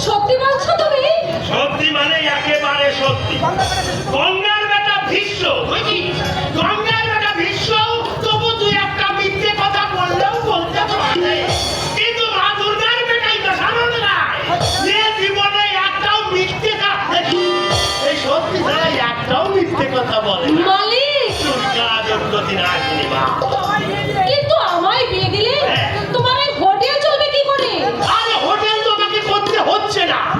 সত্যি বলছো তুমি? সত্যি মানে একেবারে সত্যি। গঙ্গার বেটা ভীষ্ম। বুঝি? গঙ্গার বেটা ভীষ্ম তবু তুই একটা মিথ্যে কথা বললেও বলতে তো কিন্তু মা দুর্গার বেটাই তো সাধারণ না যে জীবনে একটাও মিথ্যে কথা এই সত্যি ছাড়া একটাও মিথ্যে কথা বলে মালিক! দুর্গা দুর্গতি না হচ্ছে না।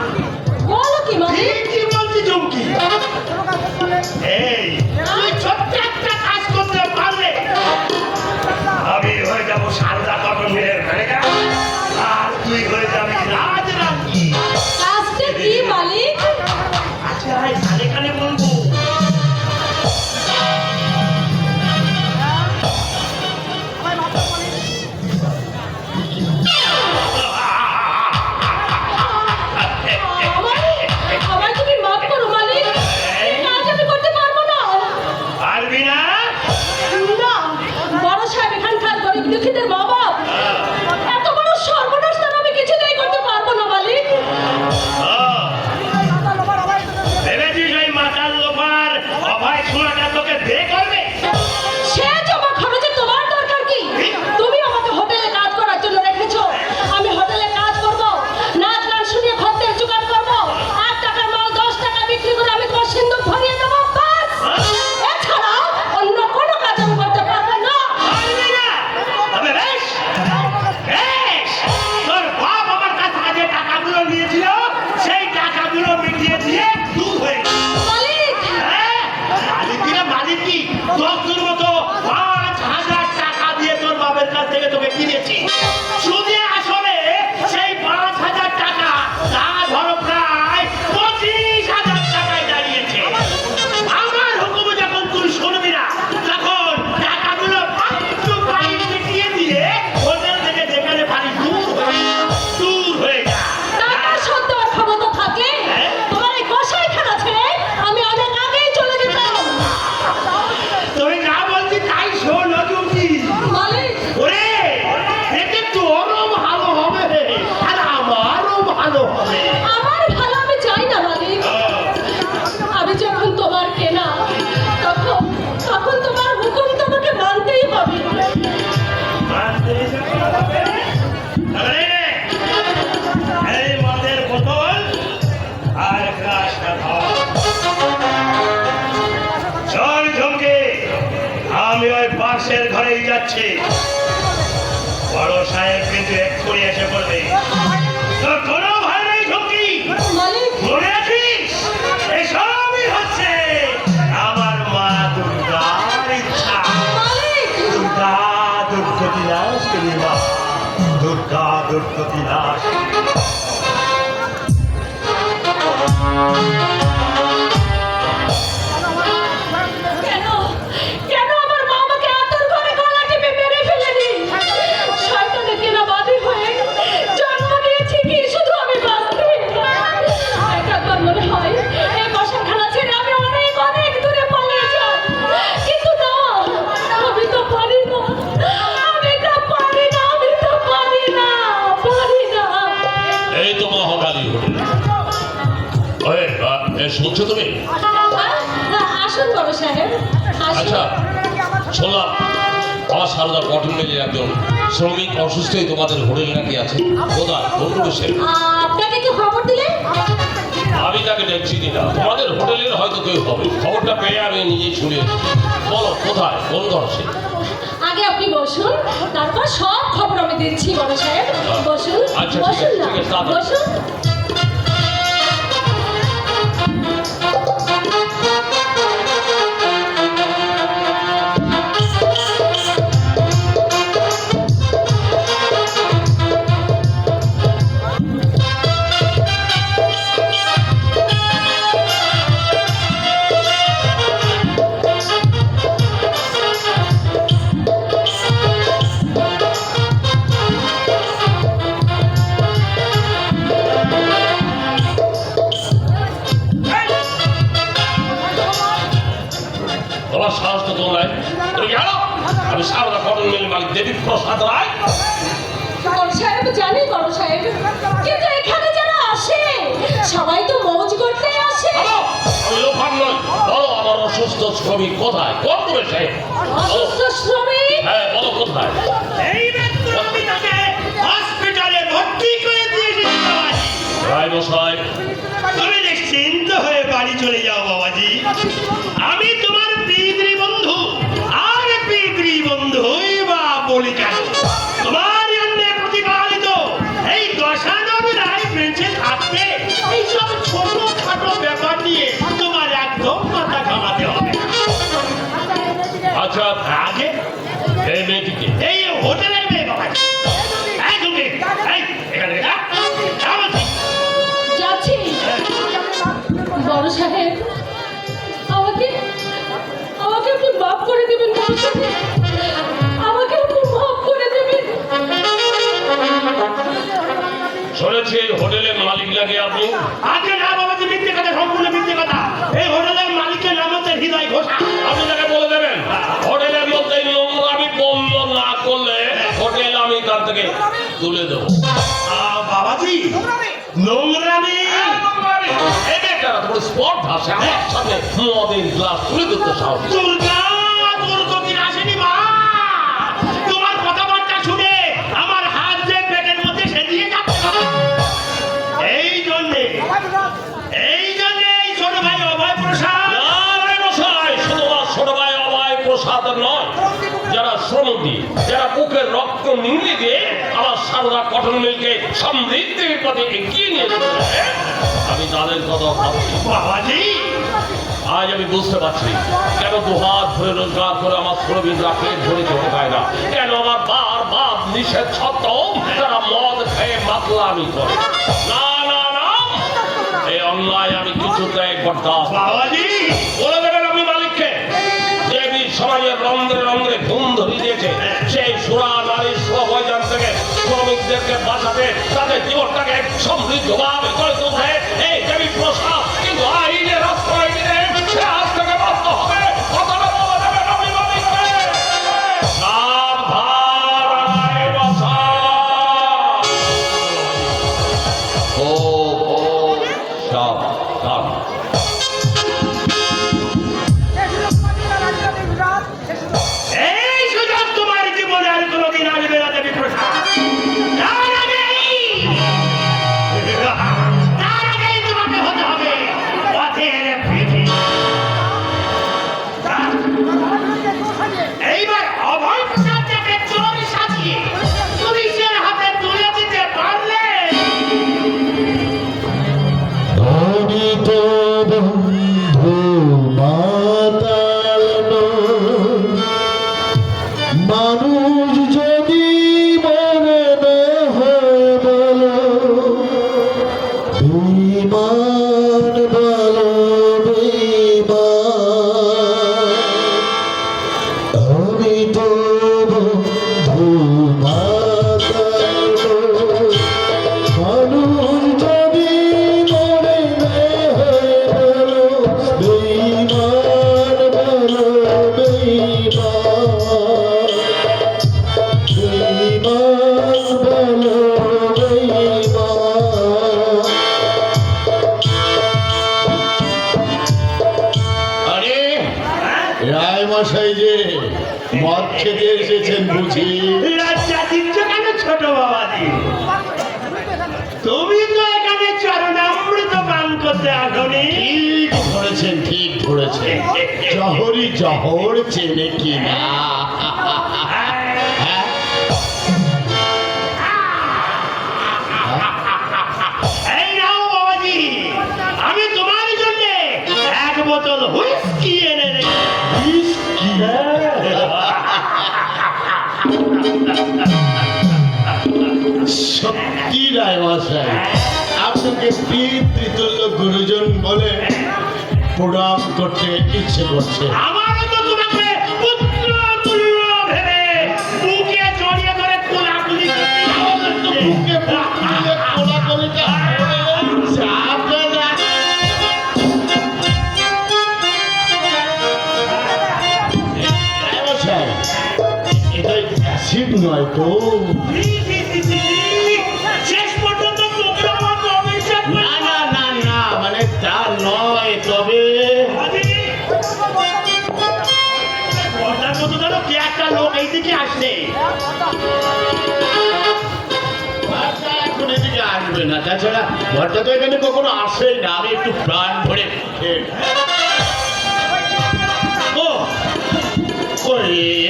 যাচ্ছে। বড় সাহেব কিন্তু এক করে এসে পড়বে। অসুস্থই তোমাদের হোটেল নাকি আছে? কোথায় হোটেল সে আপনাকে কি খবর দিলে? আমি তাকে দেখছি না? তোমাদের হোটেলের হয়তো কেউ হবে। খবরটা পেয়ে আমি নিজেই শুনে বলো কোথায়? কোন ঘর সে আগে আপনি বসুন তারপর সব খবর আমি দিচ্ছি বড় সাহেব। বসুন আচ্ছা, বসুন বসুন। শ্রমিক কোথায়? কোন করে অসুস্থ শ্রমিক? হ্যাঁ বলো কোথায়? এই মাত্র আমি তাকে হসপিটালে ভর্তি করে দিয়েছি রায় মশাই। তুমি নিশ্চিন্ত হয়ে বাড়ি চলে যাও বাবাজি। আমি তোমার লাগে আপনি আজকে না বাবাজি মিথ্যে কথা সম্পূর্ণ মিথ্যে কথা। এই হোটেলের মালিকের নাম হচ্ছে হৃদয় ঘোষা। আপনি তাকে বলে দেবেন হোটেলের মধ্যে নোংরামি বন্ধ না করলে হোটেল আমি তার থেকে তুলে দেবো। বাবাজি নোংরামি। এই মেয়েটার তোমার স্পট ভাষা আমার সামনে মদের গ্লাস তুলে দিতে সাহস। আমার কটন মিলকে সমৃদ্ধির পথে এগিয়ে নিয়ে আমি তাদের কথা ভাবছি। বাবাজি! আজ আমি বুঝতে পারছি কেন দু হাত ধরে রোজগার করে আমার শ্রমিকরা পেট ভরে খেতে পায় না। কেন আমার বার বার নিষেধ সত্ত্বেও তারা মদ খেয়ে মাতলামি করে। না না না। এই অন্যায় আমি কিছুতেই বরদাস্ত বাবাজি! তাদের জীবনটাকে সমৃদ্ধভাবে করে তুলতে এই দেবী প্রসাদ জহরি জহর চেনে কিনা হ্যাঁ? সত্যি রায় মশাই আপনাকে পিতৃতুল্য গুরুজন বলে প্রণাম করতে ইচ্ছে করছে আমারও তো তোমাকে পুত্র তুল্য ভেবে বুকে জড়িয়ে ধরে কোলাকুলি বুকে করছে। বুক ফুলিয়ে কোলাকুলিটা করে যাবে না। রায় মশাই, এটা অ্যাসিড নয় তো ঘরটা এখন এদিকে আসবে না। তাছাড়া ঘরটা তো এখানে কখনো আসেই না। আমি একটু প্রাণ ভরে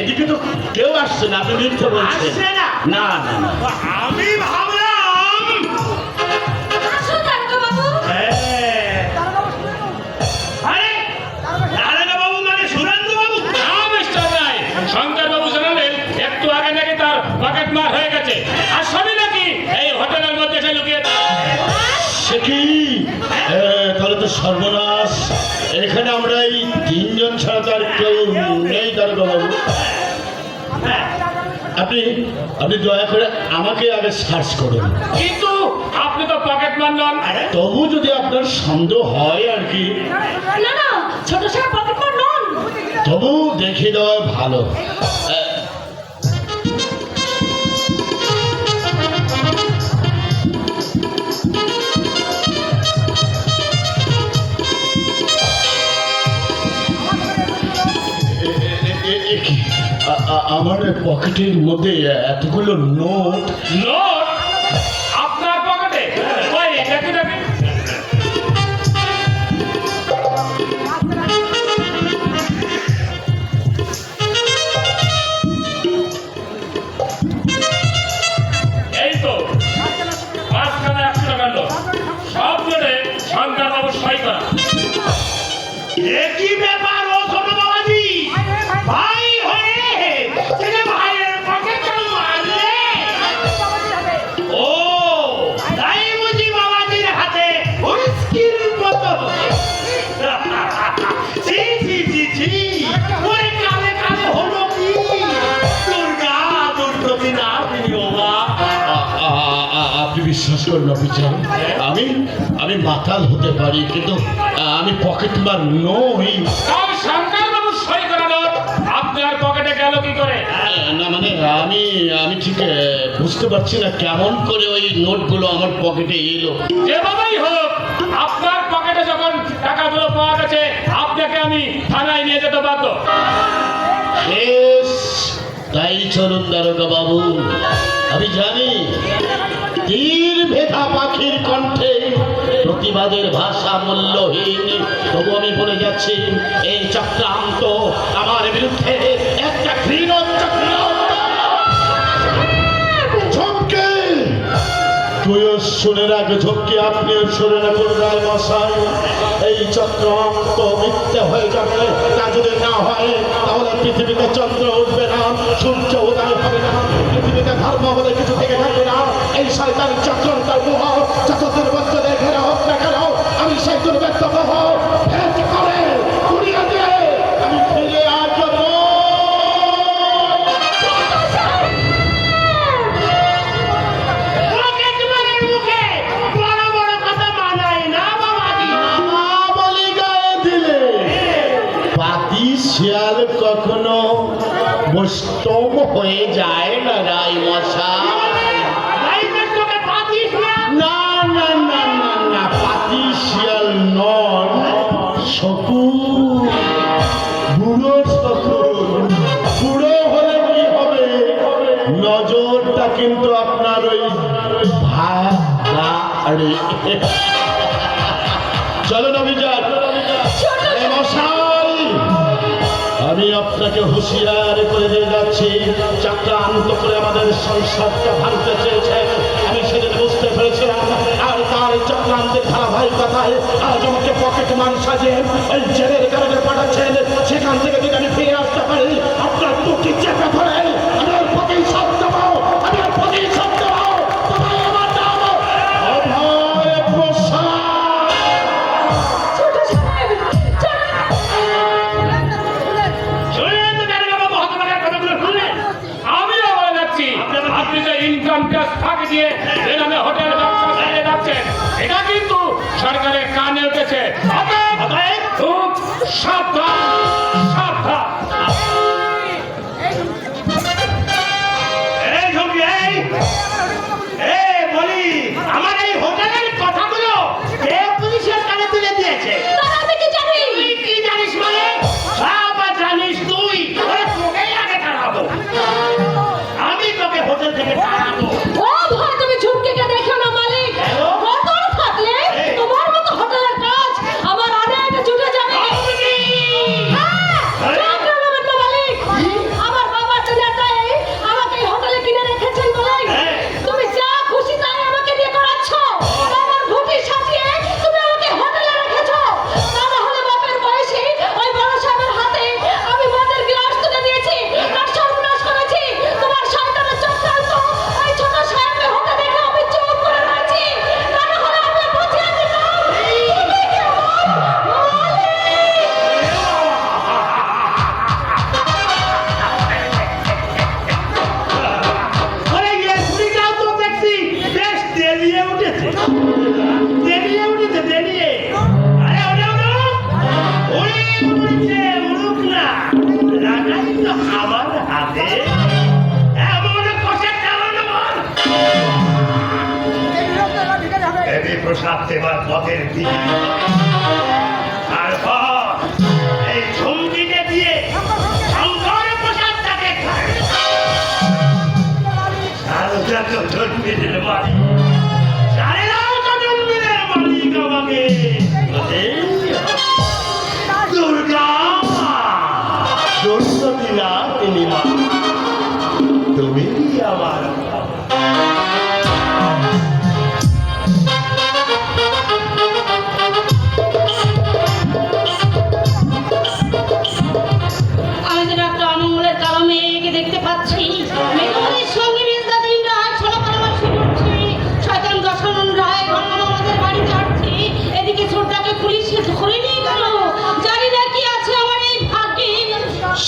এদিকে তো কেউ আসছে না। আপনি মিথ্যে বলছেন। না? না না আমি ভাবলাম পকেট মার হয়ে গেছে। আর সবই নাকি এই হোটেলের মধ্যে এসে লুকিয়ে সে কি? তাহলে তো সর্বনাশ। এখানে আমরা এই তিনজন ছাড়া তো আর কেউ নেই দারোগা বাবু আপনি আপনি দয়া করে আমাকে আগে সার্চ করুন। কিন্তু আপনি তো পকেট মার নন। তবু যদি আপনার সন্দেহ হয় আর কি। না না ছোট সাহেব পকেট মার নন। তবু দেখিয়ে দেওয়া ভালো। আমার পকেটের মধ্যে এতগুলো নোট নোট? অফিসার আমি আমি মাতাল হতে পারি কিন্তু আমি পকেট মার নই। আপনার পকেটে গেল কি করে? না মানে আমি আমি ঠিক বুঝতে পারছি না কেমন করে ওই নোটগুলো আমার পকেটে এলো। যেভাবেই হোক আপনার পকেটে যখন টাকাগুলো পাওয়া গেছে আপনাকে আমি থানায় নিয়ে যেতে বাধ্য। তাই চলুন দারোগা বাবু আমি জানি তীর ভেদা পাখির কণ্ঠে প্রতিবাদের ভাষা মূল্যহীন। তবু আমি বলে যাচ্ছি, এই চক্রান্ত আমার বিরুদ্ধে একটা ঘৃণ তুইও মিথ্যে হয়ে যাবে যদি না হয়, তাহলে পৃথিবীতে উঠবে না হবে না, পৃথিবীতে ধর্ম বলে কিছু থেকে থাকবে শয়তান চক্রান্তার মোহ। যতদূর মধ্যে দেখে হোক না কেন আমি সেই দুর্বেদ্য মোহ ভেদ করে কুড়িয়ে আমি ফিরে আসব পকেট মারের মুখে বড় বড় কথা মানায় না বাবাজি। মা বলি গায়ে দিলে। পাতি শিয়াল কখনো বৈষ্ণব হয়ে যায় না রাই মশা। চলুন অভিযান আমি আপনাকে হুঁশিয়ার করে দিয়ে যাচ্ছি। চক্রান্ত করে আমাদের সংসারটা ভাঙতে চেয়েছেন আমি সেদিন বুঝতে পেরেছিলাম, আর তার চক্রান্তের ধারাবাহিকতায় আজ আমাকে পকেট মান সাজিয়ে ওই জেলের কারণে পাঠাচ্ছেন। সেখান থেকে যদি আমি ফিরে আসতে পারি, আপনার দুটি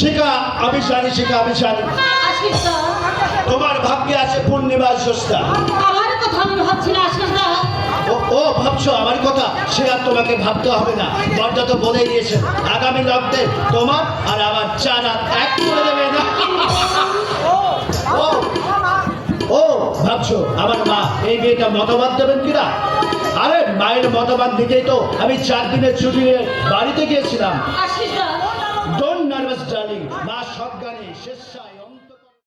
শিখা আমি জানি শিখা আমি জানি তোমার ভাগ্যে আছে পূর্ণিমা সস্তা আমার কথা আমি ভাবছি না ও ভাবছ আমার কথা? সে আর তোমাকে ভাবতে হবে না। দরজা তো বলেই দিয়েছে। আগামী লগ্নে তোমার আর আমার চার এক করে দেবে না। ও ও ভাবছ আমার মা এই মেয়েটা মতবাদ দেবেন কিনা? আরে মায়ের মতবাদ দিতেই তো আমি চার দিনের ছুটি বাড়িতে গিয়েছিলাম।